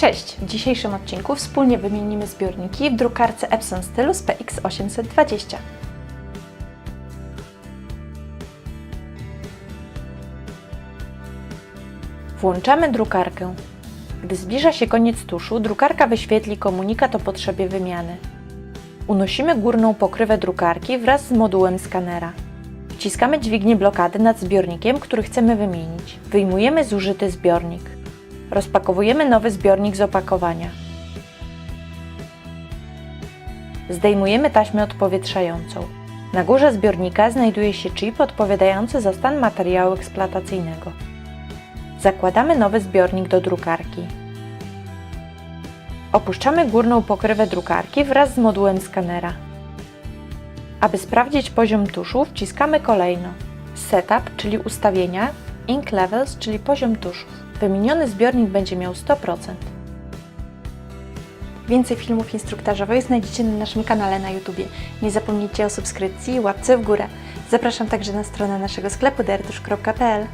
Cześć! W dzisiejszym odcinku wspólnie wymienimy zbiorniki w drukarce Epson Stylus PX820. Włączamy drukarkę. Gdy zbliża się koniec tuszu, drukarka wyświetli komunikat o potrzebie wymiany. Unosimy górną pokrywę drukarki wraz z modułem skanera. Wciskamy dźwignię blokady nad zbiornikiem, który chcemy wymienić. Wyjmujemy zużyty zbiornik. Rozpakowujemy nowy zbiornik z opakowania. Zdejmujemy taśmę odpowietrzającą. Na górze zbiornika znajduje się chip odpowiadający za stan materiału eksploatacyjnego. Zakładamy nowy zbiornik do drukarki. Opuszczamy górną pokrywę drukarki wraz z modułem skanera. Aby sprawdzić poziom tuszu, wciskamy kolejno Setup, czyli ustawienia, Ink Levels, czyli poziom tuszów. Wymieniony zbiornik będzie miał 100%. Więcej filmów instruktażowych znajdziecie na naszym kanale na YouTube. Nie zapomnijcie o subskrypcji i łapce w górę. Zapraszam także na stronę naszego sklepu dertusz.pl.